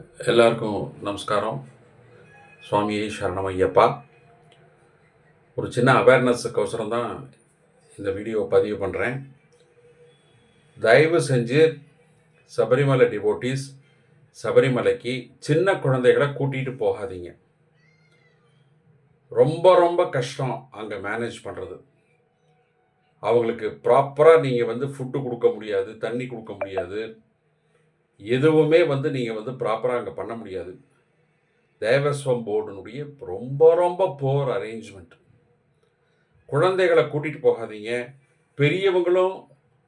எல்லாருக்கும் நமஸ்காரம். சுவாமியே சரணம் ஐயப்பா ஒரு சின்ன அவேர்னஸுக்கோசரம் தான் இந்த வீடியோ பதிவு பண்ணுறேன் தயவு செஞ்சு சபரிமலை டிவோட்டீஸ் சபரிமலைக்கு சின்ன குழந்தைகளை கூட்டிகிட்டு போகாதீங்க. ரொம்ப ரொம்ப கஷ்டம் அங்கே மேனேஜ் பண்ணுறது அவங்களுக்கு ப்ராப்பராக நீங்கள் வந்து ஃபுட்டு கொடுக்க முடியாது தண்ணி கொடுக்க முடியாது. எதுவுமே வந்து நீங்கள் வந்து ப்ராப்பராக அங்கே பண்ண முடியாது. தேவஸ்வம் போர்டுனுடைய ரொம்ப ரொம்ப போர் அரேஞ்ச்மெண்ட் குழந்தைகளை கூட்டிகிட்டு போகாதீங்க. பெரியவங்களும்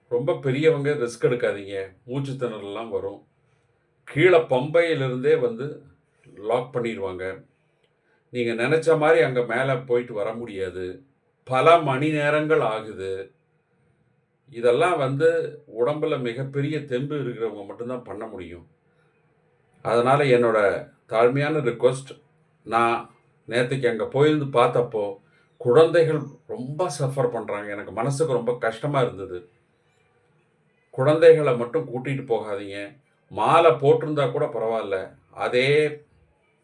ரொம்ப பெரியவங்க ரிஸ்க் எடுக்காதீங்க. மூச்சு திணறலாம் வரும். கீழே பம்பையிலிருந்தே வந்து லாக் பண்ணிடுவாங்க. நீங்கள் நினச்ச மாதிரி அங்கே மேலே போயிட்டு வர முடியாது. பல மணி நேரங்கள் ஆகுது. இதெல்லாம் வந்து உடம்பில் மிகப்பெரிய தெம்பு இருக்கிறவங்க மட்டும்தான் பண்ண முடியும். அதனால் என்னோட தாழ்மையான ரிக்வஸ்ட் நான் நேற்றுக்கு அங்கே போயிருந்து பார்த்தப்போ குழந்தைகள் ரொம்ப சஃபர் பண்ணுறாங்க எனக்கு மனசுக்கு ரொம்ப கஷ்டமாக இருந்தது. குழந்தைகளை மட்டும் கூட்டிகிட்டு போகாதீங்க. மாலை போட்டிருந்தா கூட பரவாயில்ல. அதே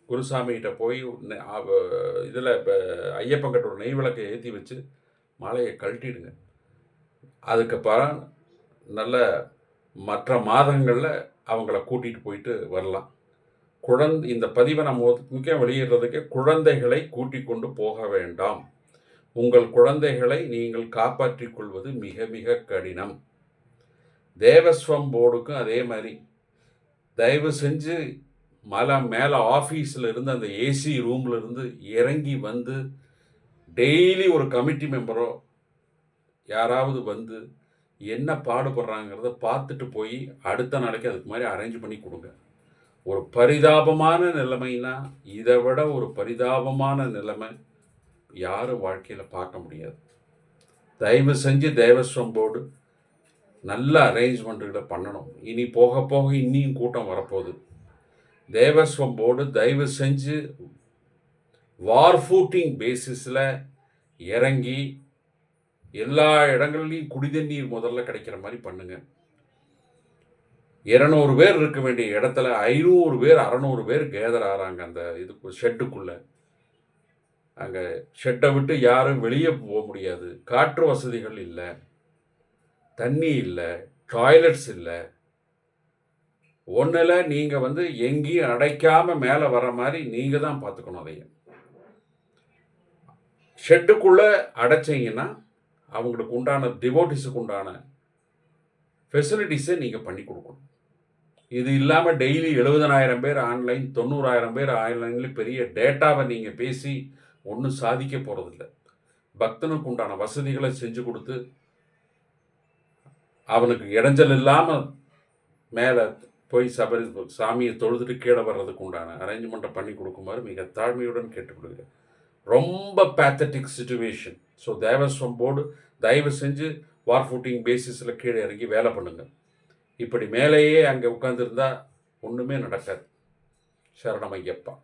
குருசாமிகிட்ட போய் இதில் இப்போ ஐயப்பங்கிட்ட நெய் விளக்கை ஏற்றி வச்சு மாலையை கழட்டிடுங்க. அதுக்கப்புறம் நல்ல மற்ற மாதங்களில் அவங்கள கூட்டிகிட்டு போயிட்டு வரலாம். குழந்தை இந்த பதிவை நம்ம முக்கியம் வெளியிடுறதுக்கு குழந்தைகளை கூட்டிக் கொண்டு போக வேண்டாம். உங்கள் குழந்தைகளை நீங்கள் காப்பாற்றிக் கொள்வது மிக மிக கடினம். தேவஸ்வம் போர்டுக்கும் அதே மாதிரி. தயவு செஞ்சு மலை மேலே ஆஃபீஸில் இருந்து அந்த ஏசி ரூமில் இருந்து இறங்கி வந்து டெய்லி ஒரு கமிட்டி மெம்பரோ யாராவது வந்து என்ன பாடுபடுறாங்கிறத பார்த்துட்டு போய் அடுத்த நாளைக்கு அதுக்கு மாதிரி அரேஞ்ச் பண்ணி கொடுங்க. ஒரு பரிதாபமான நிலைமைனா இதை விட ஒரு பரிதாபமான நிலைமை யாரும் வாழ்க்கையில் பார்க்க முடியாது. தயவு செஞ்சு தேவஸ்வம் போர்டு நல்ல அரேஞ்ச்மெண்ட்டுகளை பண்ணணும். இனி போக போக இன்னியும் கூட்டம் வரப்போகுது. தேவஸ்வம் போர்டு தயவு செஞ்சு வார் ஃபூட்டிங் பேசிஸில் இறங்கி எல்லா இடங்கள்லையும் குடிதண்ணீர் முதல்ல கிடைக்கிற மாதிரி பண்ணுங்க. இரநூறு பேர் இருக்க வேண்டிய இடத்துல ஐநூறு பேர் அறநூறு பேர் கேதர் ஆகிறாங்க அந்த இதுக்கு ஷெட்டுக்குள்ளே. அங்கே ஷெட்டை விட்டு யாரும் வெளியே போக முடியாது. காற்று வசதிகள் இல்லை. தண்ணி இல்லை. டாய்லெட்ஸ் இல்லை. ஒன்றில் நீங்கள் வந்து எங்கேயும் அடைக்காமல் மேலே வர மாதிரி நீங்கள் தான் பார்த்துக்கணும் அதையும் ஷெட்டுக்குள்ளே அடைச்சிங்கன்னா அவங்களுக்கு உண்டான டிவோட்டிஸுக்கு உண்டான ஃபெசிலிட்டிஸை நீங்கள் பண்ணி கொடுக்கணும். இது இல்லாமல் டெய்லி எழுபதனாயிரம் பேர் ஆன்லைன் தொண்ணூறாயிரம் பேர் ஆன்லைனில் பெரிய டேட்டாவை நீங்கள் பேசி ஒன்றும் சாதிக்க போகிறதில்ல பக்தனுக்கு உண்டான வசதிகளை செஞ்சு கொடுத்து அவனுக்கு இடைஞ்சல் இல்லாமல் மேலே போய் சபரி சாமியை தொழுதுட்டு கீழே வர்றதுக்கு உண்டான அரேஞ்ச்மெண்ட்டை பண்ணி கொடுக்குமாறு மிக தாழ்மையுடன் கேட்டுக்கொள்கிறேன். ரொம்ப pathetic situation so Devaswom board தயவு செஞ்சு வார் ஃபுட்டிங் பேசிஸில் கீழே இறங்கி வேலை பண்ணுங்கள் இப்படி மேலேயே அங்கே உட்காந்துருந்தா ஒன்றுமே நடக்காது. சரணமையப்பா